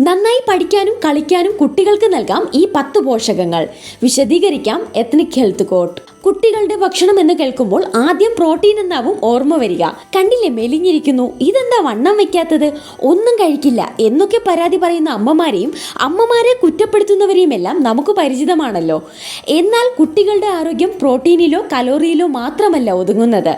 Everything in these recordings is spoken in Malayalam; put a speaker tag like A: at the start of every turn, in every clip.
A: നന്നായി പഠിക്കാനും കളിക്കാനും കുട്ടികൾക്ക് നൽകാം ഈ പത്ത് പോഷകങ്ങൾ. വിശദീകരിക്കാം എത്നിക് ഹെൽത്ത് കോട്ട്. കുട്ടികളുടെ ഭക്ഷണം എന്ന് കേൾക്കുമ്പോൾ ആദ്യം പ്രോട്ടീൻ എന്നാവും ഓർമ്മ വരിക. കണ്ടില്ലേ മെലിഞ്ഞിരിക്കുന്നു. ഇതെന്താ വണ്ണം വെക്കാത്തത്? ഒന്നും കഴിക്കില്ല എന്നൊക്കെ പരാതി പറയുന്ന അമ്മമാരെയും അമ്മമാരെ കുറ്റപ്പെടുത്തുന്നവരെയും എല്ലാം നമുക്ക് പരിചിതമാണല്ലോ. എന്നാൽ കുട്ടികളുടെ ആരോഗ്യം പ്രോട്ടീനിലോ കലോറിയിലോ മാത്രമല്ല ഒതുങ്ങുന്നത്.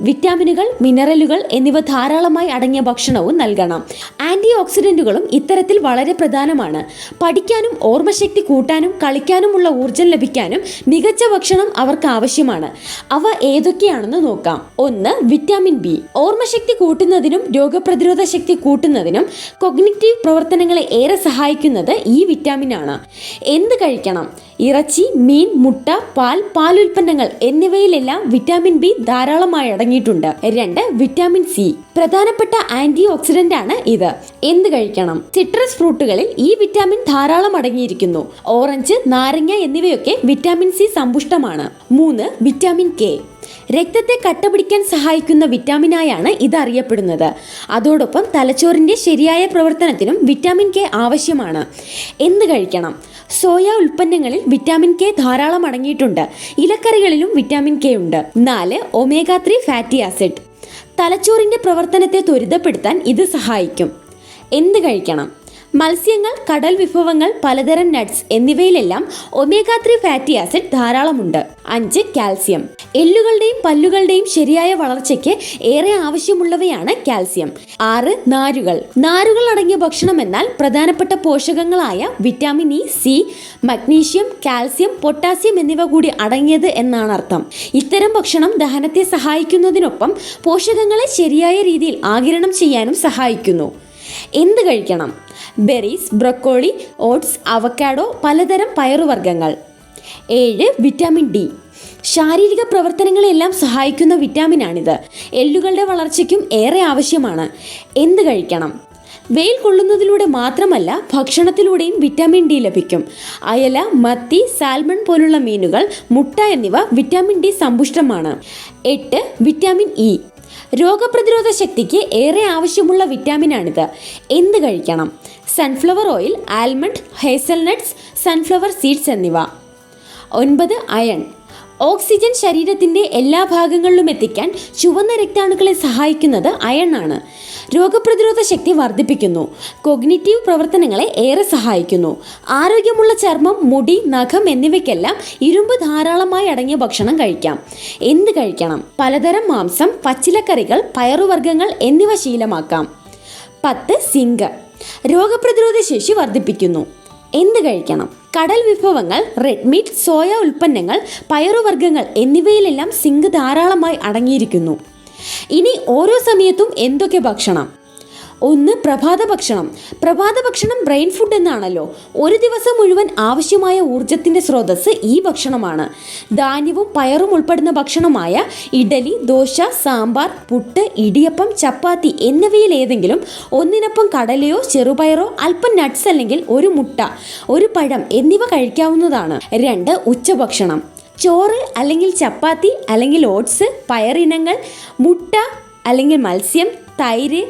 A: വിറ്റാമിനുകൾ മിനറലുകൾ എന്നിവ ധാരാളമായി അടങ്ങിയ ഭക്ഷണവും നൽകണം. ആന്റി ഓക്സിഡന്റുകളും ഇത്തരത്തിൽ വളരെ പ്രധാനമാണ്. പഠിക്കാനും ഓർമ്മശക്തി കൂട്ടാനും കളിക്കാനുമുള്ള ഊർജം ലഭിക്കാനും മികച്ച ഭക്ഷണം അവർക്ക് ആവശ്യമാണ്. അവ ഏതൊക്കെയാണെന്ന് നോക്കാം. ഒന്ന് വിറ്റാമിൻ ബി. ഓർമ്മശക്തി കൂട്ടുന്നതിനും രോഗപ്രതിരോധ ശക്തി കൂട്ടുന്നതിനും കൊഗ്നിറ്റീവ് പ്രവർത്തനങ്ങളെ ഏറെ സഹായിക്കുന്നത് ഈ വിറ്റാമിൻ ആണ് എന്ത് കഴിക്കണം? ഇറച്ചി മീൻ മുട്ട പാൽ പാലുൽപ്പന്നങ്ങൾ എന്നിവയിലെല്ലാം വിറ്റാമിൻ ബി ധാരാളമായി അടങ്ങിയിട്ടുണ്ട്. രണ്ട് വിറ്റാമിൻ സി. പ്രധാനപ്പെട്ട ആന്റി ഓക്സിഡന്റ് ആണ് ഇത്. എന്ത് കഴിക്കണം? സിട്രസ് ഫ്രൂട്ടുകളിൽ ഈ വിറ്റാമിൻ ധാരാളം അടങ്ങിയിരിക്കുന്നു. ഓറഞ്ച് നാരങ്ങ എന്നിവയൊക്കെ വിറ്റാമിൻ സി സമ്പുഷ്ടമാണ്. മൂന്ന് വിറ്റാമിൻ കെ. രക്തത്തെ കട്ടപിടിക്കാൻ സഹായിക്കുന്ന വിറ്റാമിനായാണ് ഇത് അറിയപ്പെടുന്നത്. അതോടൊപ്പം തലച്ചോറിന്റെ ശരിയായ പ്രവർത്തനത്തിനും വിറ്റാമിൻ കെ ആവശ്യമാണ്. എന്ത് കഴിക്കണം? സോയ ഉൽപ്പന്നങ്ങളിൽ വിറ്റാമിൻ കെ ധാരാളം അടങ്ങിയിട്ടുണ്ട്. ഇലക്കറികളിലും വിറ്റാമിൻ കെ ഉണ്ട്. നാല് ഒമേഗ ത്രീ ഫാറ്റി ആസിഡ്. തലച്ചോറിന്റെ പ്രവർത്തനത്തെ ത്വരിതപ്പെടുത്താൻ ഇത് സഹായിക്കും. എന്ത് കഴിക്കണം? മത്സ്യങ്ങൾ കടൽ വിഭവങ്ങൾ പലതരം നട്ട്സ് എന്നിവയിലെല്ലാം ഒമേഗ ത്രീ ഫാറ്റി ആസിഡ് ധാരാളമുണ്ട്. അഞ്ച് കാൽസ്യം. എല്ലുകളുടെയും പല്ലുകളുടെയും ശരിയായ വളർച്ചയ്ക്ക് ഏറെ ആവശ്യമുള്ളവയാണ് കാൽസ്യം. ആറ് നാരുകൾ. നാരുകൾ അടങ്ങിയ ഭക്ഷണം എന്നാൽ പ്രധാനപ്പെട്ട പോഷകങ്ങളായ vitamin E C magnesium calcium potassium എന്നിവ കൂടി അടങ്ങിയത് എന്നാണ് അർത്ഥം. ഇത്തരം ഭക്ഷണം ദഹനത്തെ സഹായിക്കുന്നതിനൊപ്പം പോഷകങ്ങളെ ശരിയായ രീതിയിൽ ആകിരണം ചെയ്യാനും സഹായിക്കുന്നു. എന്ത് കഴിക്കണം? ബെറീസ് ബ്രൊക്കോളി ഓട്സ് അവക്കാഡോ പലതരം പയറുവർഗങ്ങൾ. ഏഴ് വിറ്റാമിൻ ഡി. ശാരീരിക പ്രവർത്തനങ്ങളെല്ലാം സഹായിക്കുന്ന വിറ്റാമിനാണിത്. എല്ലുകളുടെ വളർച്ചയ്ക്കും ഏറെ ആവശ്യമാണ്. എന്ത് കഴിക്കണം? വെയിൽ കൊള്ളുന്നതിലൂടെ മാത്രമല്ല ഭക്ഷണത്തിലൂടെയും വിറ്റാമിൻ ഡി ലഭിക്കും. അയല മത്തി സാൽമൺ പോലുള്ള മീനുകൾ മുട്ട എന്നിവ വിറ്റാമിൻ ഡി സമ്പുഷ്ടമാണ്. എട്ട് വിറ്റാമിൻ ഇ. രോഗപ്രതിരോധ ശക്തിക്ക് ഏറെ ആവശ്യമുള്ള വിറ്റാമിനാണിത്. എന്ത് കഴിക്കണം? Sunflower oil almond hazelnuts sunflower seeds എന്നിവ. ഒൻപത് അയൺ. ഓക്സിജൻ ശരീരത്തിന്റെ എല്ലാ ഭാഗങ്ങളിലും എത്തിക്കാൻ ചുവന്ന രക്താണുക്കളെ സഹായിക്കുന്നത് ആണ് രോഗപ്രതിരോധ ശക്തി വർദ്ധിപ്പിക്കുന്നു. കൊഗ്നിറ്റീവ് പ്രവർത്തനങ്ങളെ ഏറെ സഹായിക്കുന്നു. ആരോഗ്യമുള്ള ചർമ്മം മുടി നഖം എന്നിവയ്ക്കെല്ലാം ഇരുമ്പ് ധാരാളമായി അടങ്ങിയ ഭക്ഷണം കഴിക്കാം. എന്ത് കഴിക്കണം? പലതരം മാംസം പച്ചിലക്കറികൾ പയറുവർഗങ്ങൾ എന്നിവ ശീലമാക്കാം. പത്ത് സിങ്ക്. രോഗപ്രതിരോധ ശേഷി വർദ്ധിപ്പിക്കുന്നു. എന്ത് കഴിക്കണം? കടൽ വിഭവങ്ങൾ റെഡ് മീറ്റ് സോയ ഉൽപ്പന്നങ്ങൾ പയറുവർഗങ്ങൾ എന്നിവയിലെല്ലാം സിങ്ക് ധാരാളമായി അടങ്ങിയിരിക്കുന്നു. ഇനി ഓരോ സമയത്തും എന്തൊക്കെ ഭക്ഷണം? ഒന്ന് പ്രഭാത ഭക്ഷണം. പ്രഭാത ഭക്ഷണം ബ്രെയിൻ ഫുഡ് എന്നാണല്ലോ. ഒരു ദിവസം മുഴുവൻ ആവശ്യമായ ഊർജത്തിന്റെ സ്രോതസ് ഈ ഭക്ഷണമാണ്. ധാന്യവും പയറും ഉൾപ്പെടുന്ന ഭക്ഷണമായ ഇഡലി ദോശ സാമ്പാർ പുട്ട് ഇടിയപ്പം ചപ്പാത്തി എന്നിവയിൽ ഏതെങ്കിലും ഒന്നിനൊപ്പം കടലയോ ചെറുപയറോ അല്പം നട്ട്സ് അല്ലെങ്കിൽ ഒരു മുട്ട ഒരു പഴം എന്നിവ കഴിക്കാവുന്നതാണ്. രണ്ട് ഉച്ചഭക്ഷണം. ചോറ് അല്ലെങ്കിൽ ചപ്പാത്തി അല്ലെങ്കിൽ ഓട്സ് പയറിനങ്ങൾ മുട്ട അല്ലെങ്കിൽ മത്സ്യം തൈര്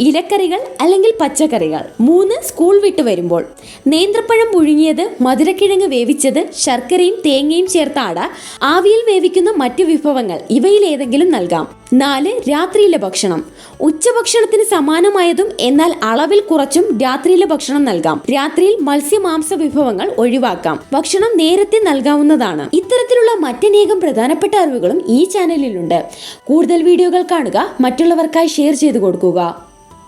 A: ഇലക്കറികൾ അല്ലെങ്കിൽ പച്ചക്കറികൾ മൂന്ന് സ്കൂൾ വിട്ട് വരുമ്പോൾ. നേന്ത്രപ്പഴം പുഴുങ്ങിയത് മധുരക്കിഴങ്ങ് വേവിച്ചത് ശർക്കരയും തേങ്ങയും ചേർത്ത അട ആവിയിൽ വേവിക്കുന്ന മറ്റു വിഭവങ്ങൾ ഇവയിൽ ഏതെങ്കിലും നൽകാം. നാല് രാത്രിയിലെ ഭക്ഷണം. ഉച്ചഭക്ഷണത്തിന് സമാനമായതും എന്നാൽ അളവിൽ കുറച്ചും രാത്രിയിലെ ഭക്ഷണം നൽകാം. രാത്രിയിൽ മത്സ്യമാംസ വിഭവങ്ങൾ ഒഴിവാക്കാം. ഭക്ഷണം നേരത്തെ നൽകാവുന്നതാണ്. ഇത്തരത്തിലുള്ള മറ്റനേകം പ്രധാനപ്പെട്ട അറിവുകളും ഈ ചാനലിലുണ്ട് കൂടുതൽ വീഡിയോകൾ കാണുക മറ്റുള്ളവർക്കായി ഷെയർ ചെയ്തു കൊടുക്കുക.